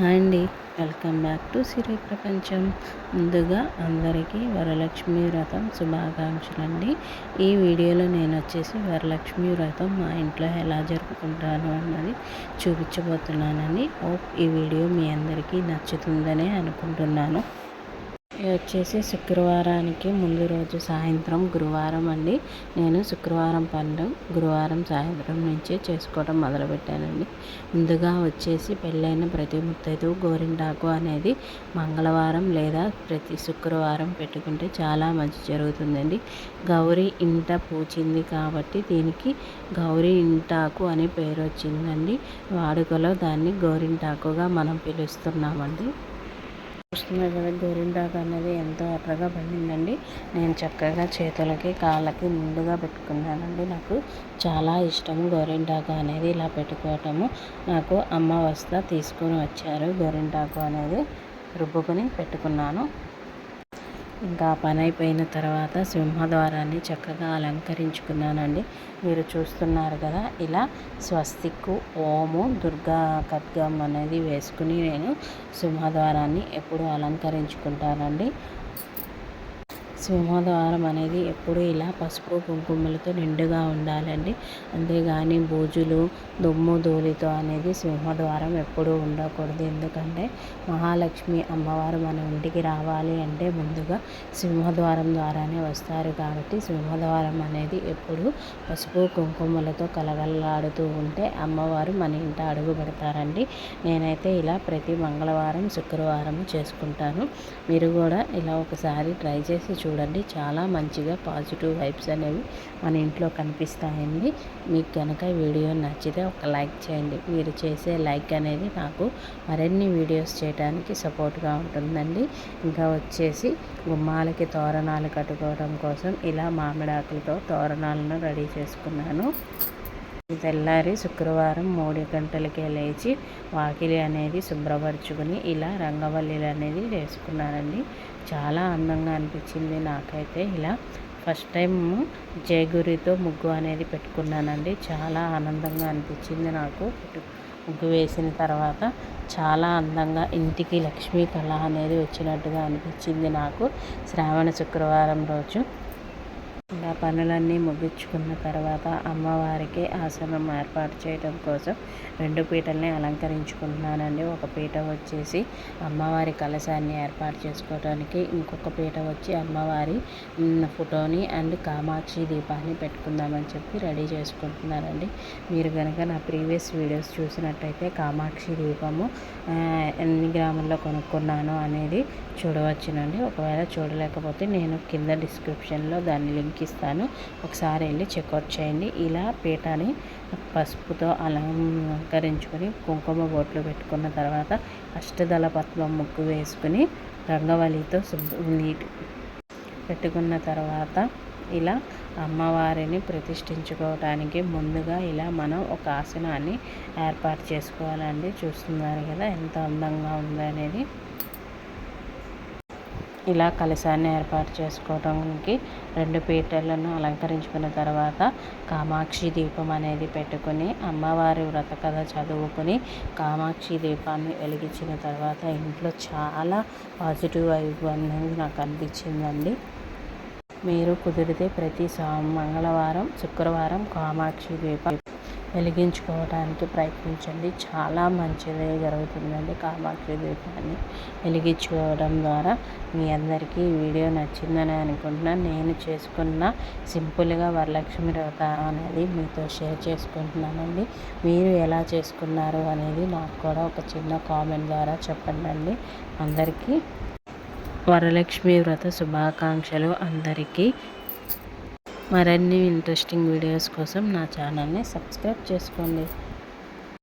Hi అండి. Welcome back to సిరి ప్రపంచం. ముందుగా అందరికీ వరలక్ష్మి వ్రతం శుభాకాంక్షలు అండి ఈ వీడియోలో నేను వచ్చేసి వరలక్ష్మి వ్రతం మా ఇంట్లో ఎలా జరుపుకుంటాను అన్నది చూపించబోతున్నానండి. హోప్ ఈ వీడియో మీ అందరికీ నచ్చుతుందనే అనుకుంటున్నాను. ఇది వచ్చేసి శుక్రవారానికి ముందు రోజు సాయంత్రం గురువారం అండి. నేను శుక్రవారం పండు గురువారం సాయంత్రం నుంచి చేసుకోవడం మొదలుపెట్టానండి. ముందుగా వచ్చేసి పెళ్ళైన ప్రతి ముత్తైదు గోరింటాకు అనేది మంగళవారం లేదా ప్రతి శుక్రవారం పెట్టుకుంటే చాలా మంచి జరుగుతుందండి. గౌరీ ఇంట పూచింది కాబట్టి దీనికి గౌరీ ఇంటాకు అనే పేరు వచ్చిందండి. వాడుకలో దాన్ని గోరింటాకుగా మనం పిలుస్తున్నామండి. చూస్తున్నారు కదా గోరింటాకు అనేది ఎంతో ఎర్రగా పండిందండి. నేను చక్కగా చేతులకి కాళ్ళకి ముందుగా పెట్టుకున్నానండి. నాకు చాలా ఇష్టం గోరింటాకు అనేది ఇలా పెట్టుకోవటము. నాకు అమ్మ వస్తా తీసుకొని వచ్చారు గోరింటాకు అనేది రుబ్బుకొని పెట్టుకున్నాను. ఇంకా పని అయిపోయిన తర్వాత సింహద్వారాన్ని చక్కగా అలంకరించుకున్నానండి. మీరు చూస్తున్నారు కదా ఇలా స్వస్తిక్కు ఓము దుర్గా ఖడ్గం అనేది వేసుకుని నేను సింహద్వారాన్ని ఎప్పుడూ అలంకరించుకుంటానండి. సింహద్వారం అనేది ఎప్పుడు ఇలా పసుపు కుంకుమలతో నిండుగా ఉండాలండి. అంతేగాని బూజులు దుమ్ము ధూళితో అనేది సింహద్వారం ఎప్పుడూ ఉండకూడదు. ఎందుకంటే మహాలక్ష్మి అమ్మవారు మన ఇంటికి రావాలి అంటే ముందుగా సింహద్వారం ద్వారానే వస్తారు. కాబట్టి సింహద్వారం అనేది ఎప్పుడు పసుపు కుంకుమలతో కలగలలాడుతూ ఉంటే అమ్మవారు మన ఇంట అడుగు పెడతారండి. నేనైతే ఇలా ప్రతి మంగళవారం శుక్రవారం చేసుకుంటాను. మీరు కూడా ఇలా ఒకసారి ట్రై చేసి చూడండి. చూడండి. చాలా మంచిగా పాజిటివ్ వైబ్స్ అనేవి మన ఇంట్లో కనిపిస్తాయండి. మీకు కనుక వీడియో నచ్చితే ఒక లైక్ చేయండి. మీరు చేసే లైక్ అనేది నాకు మరిన్ని వీడియోస్ చేయడానికి సపోర్ట్గా ఉంటుందండి. ఇంకా వచ్చేసి గుమ్మాలకి తోరణాలు కట్టుకోవడం కోసం ఇలా మామిడాకులతో తోరణాలను రెడీ చేసుకున్నాను. తెల్లారి శుక్రవారం మూడు గంటలకే లేచి వాకిలి అనేది శుభ్రపరచుకుని ఇలా రంగవల్లిలు అనేది వేసుకున్నానండి చాలా అందంగా అనిపించింది నాకైతే ఇలా. ఫస్ట్ టైం జయగురితో ముగ్గు అనేది పెట్టుకున్నానండి. చాలా ఆనందంగా అనిపించింది నాకు. ముగ్గు వేసిన తర్వాత చాలా అందంగా ఇంటికి లక్ష్మీ కళ అనేది వచ్చినట్టుగా అనిపించింది నాకు. శ్రావణ శుక్రవారం రోజు ఇలా పనులన్నీ ముగించుకున్న తర్వాత అమ్మవారికి ఆసనం ఏర్పాటు చేయడం కోసం రెండు పీటల్ని అలంకరించుకుంటున్నానండి. ఒక పీట వచ్చేసి అమ్మవారి కలశాన్ని ఏర్పాటు చేసుకోవడానికి ఇంకొక పీట వచ్చి అమ్మవారి ఫోటోని అండ్ కామాక్షి దీపాన్ని పెట్టుకుందామని చెప్పి రెడీ చేసుకుంటున్నానండి. మీరు కనుక నా ప్రీవియస్ వీడియోస్ చూసినట్టయితే కామాక్షి దీపము ఎన్ని గ్రాముల్లో కొనుక్కున్నాను అనేది చూడవచ్చునండి. ఒకవేళ చూడలేకపోతే నేను కింద డిస్క్రిప్షన్లో దాని లింక్ లింక్ ఇస్తాను ఒకసారి వెళ్ళి చెక్అవుట్ చేయండి. ఇలా పీఠాన్ని పసుపుతో అలంకరించుకొని కుంకుమ బొట్లు పెట్టుకున్న తర్వాత అష్టదళ పద్మం ముగ్గు వేసుకుని రంగవల్లితో నీట్ పెట్టుకున్న తర్వాత ఇలా అమ్మవారిని ప్రతిష్ఠించుకోవటానికి ముందుగా ఇలా మనం ఒక ఆసనాన్ని ఏర్పాటు చేసుకోవాలండి. చూస్తున్నారు కదా ఎంత అందంగా ఉందనేది. ఇలా కలశాన్ని ఏర్పాటు చేసుకోవడానికి రెండు పీటలను అలంకరించుకున్న తర్వాత కామాక్షి దీపం అనేది పెట్టుకుని అమ్మవారి వ్రత కథ చదువుకుని కామాక్షి దీపాన్ని వెలిగించిన తర్వాత ఇంట్లో చాలా పాజిటివ్ వైబ్ అనేది నాకు అనిపించిందండి. మీరు కుదిరితే ప్రతి మంగళవారం శుక్రవారం కామాక్షి దీపం వెలిగించుకోవడానికి ప్రయత్నించండి. చాలా మంచిది జరుగుతుందండి కామాక్షి దీపాన్ని వెలిగించుకోవడం ద్వారా. మీ అందరికీ ఈ వీడియో నచ్చిందని అనుకుంటున్నాను నేను చేసుకున్న సింపుల్గా వరలక్ష్మి వ్రత అనేది మీతో షేర్ చేసుకుంటున్నానండి. మీరు ఎలా చేసుకున్నారు అనేది నాకు కూడా ఒక చిన్న కామెంట్ ద్వారా చెప్పండి అందరికీ వరలక్ష్మి వ్రత శుభాకాంక్షలు. అందరికీ మరిన్ని ఇంట్రెస్టింగ్ వీడియోస్ కోసం నా ఛానల్ని సబ్స్క్రైబ్ చేసుకోండి.